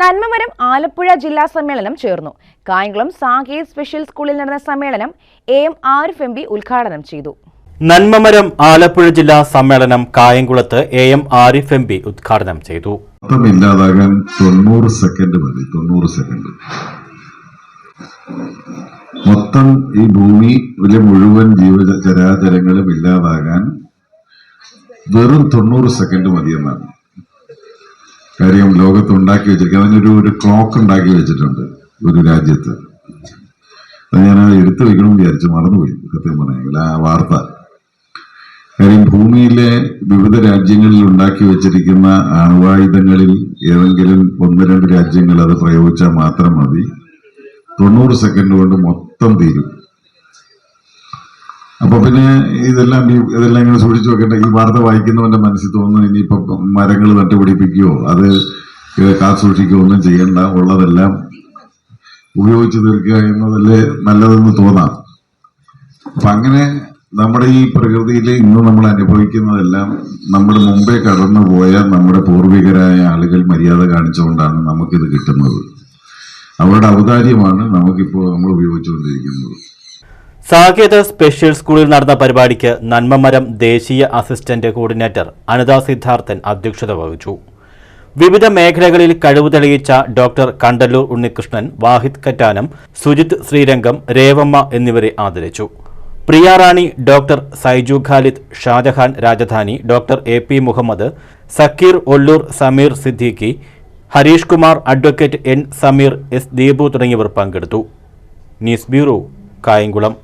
നന്മമരം ആലപ്പുഴ ജില്ലാ സമ്മേളനം ചേർന്നു. കായംകുളം സാകേത് സ്പെഷ്യൽ സ്കൂളിൽ നടന്ന സമ്മേളനം A M Arif M P ഉദ്ഘാടനം ചെയ്തു. നന്മമരം ആലപ്പുഴ ജില്ലാ സമ്മേളനം കായംകുളത്ത് A M Arif M P ഉദ്ഘാടനം ചെയ്തു. മൊത്തം ഇല്ലാതാകാൻ തൊണ്ണൂറ് സെക്കൻഡ് മതി തൊണ്ണൂറ് സെക്കൻഡ് മൊത്തം ഈ ഭൂമിയിലെ മുഴുവൻ ജീവചരാചരങ്ങളും ഇല്ലാതാകാൻ വെറും തൊണ്ണൂറ് സെക്കൻഡ് മതിയെന്നാണ്. കാര്യം ലോകത്ത് ഉണ്ടാക്കി വെച്ചിരിക്കുക അതിനൊരു ഒരു ക്ലോക്ക് ഉണ്ടാക്കി വെച്ചിട്ടുണ്ട് ഒരു രാജ്യത്ത്. അത് ഞാൻ എടുത്തു വെക്കണം വിചാരിച്ചു മറന്നുപോയി സത്യം പറഞ്ഞെങ്കിൽ ആ വാർത്ത. കാര്യം ഭൂമിയിലെ വിവിധ രാജ്യങ്ങളിൽ ഉണ്ടാക്കി വെച്ചിരിക്കുന്ന അണുവായുധങ്ങളിൽ ഏതെങ്കിലും ഒന്ന് രണ്ട് രാജ്യങ്ങൾ അത് പ്രയോഗിച്ചാൽ മാത്രം മതി. തൊണ്ണൂറ് സെക്കൻഡ് കൊണ്ട് മൊത്തം തീരും. അപ്പൊ പിന്നെ ഇതെല്ലാം ഈ ഇതെല്ലാം ഇങ്ങനെ സൂക്ഷിച്ചു വെക്കേണ്ട ഈ വാർത്ത വായിക്കുന്നവന്റെ മനസ്സിൽ തോന്നുന്നു ഇനിയിപ്പോ മരങ്ങൾ നട്ടുപിടിപ്പിക്കുകയോ അത് കാത്തു സൂക്ഷിക്കുകയോ ഒന്നും ചെയ്യണ്ട. ഉള്ളതെല്ലാം ഉപയോഗിച്ച് തീർക്കുക എന്നതല്ലേ നല്ലതെന്ന് തോന്നാം. അപ്പൊ അങ്ങനെ നമ്മുടെ ഈ പ്രകൃതിയിൽ ഇന്ന് നമ്മൾ അനുഭവിക്കുന്നതെല്ലാം നമ്മുടെ മുമ്പേ കടന്നു പോയ നമ്മുടെ പൂർവികരായ ആളുകൾ മര്യാദ കാണിച്ചുകൊണ്ടാണ് നമുക്കിത് കിട്ടുന്നത്. അവരുടെ ഔദാര്യമാണ് നമുക്കിപ്പോൾ നമ്മൾ ഉപയോഗിച്ചുകൊണ്ടിരിക്കുന്നത്. സാകേത് സ്പെഷ്യൽ സ്കൂളിൽ നടന്ന പരിപാടിക്ക് നന്മമരം ദേശീയ അസിസ്റ്റന്റ് കോർഡിനേറ്റർ അനിത സിദ്ധാർത്ഥൻ അധ്യക്ഷത വഹിച്ചു. വിവിധ മേഖലകളിൽ കഴിവ് തെളിയിച്ച ഡോക്ടർ കണ്ടല്ലൂർ ഉണ്ണികൃഷ്ണൻ വാഹിദ് കറ്റാനം സുജിത് ശ്രീരംഗം രേവമ്മ എന്നിവരെ ആദരിച്ചു. Priya Rani doctor Saiju Khalid Shajahan Rajadhani doctor A P Muhammad Sakeer Ollur Sameer Siddiqui Harish Kumar advocate N Sameer S Deepu തുടങ്ങിയവർ പങ്കെടുത്തു. News bureau Kayamkulam.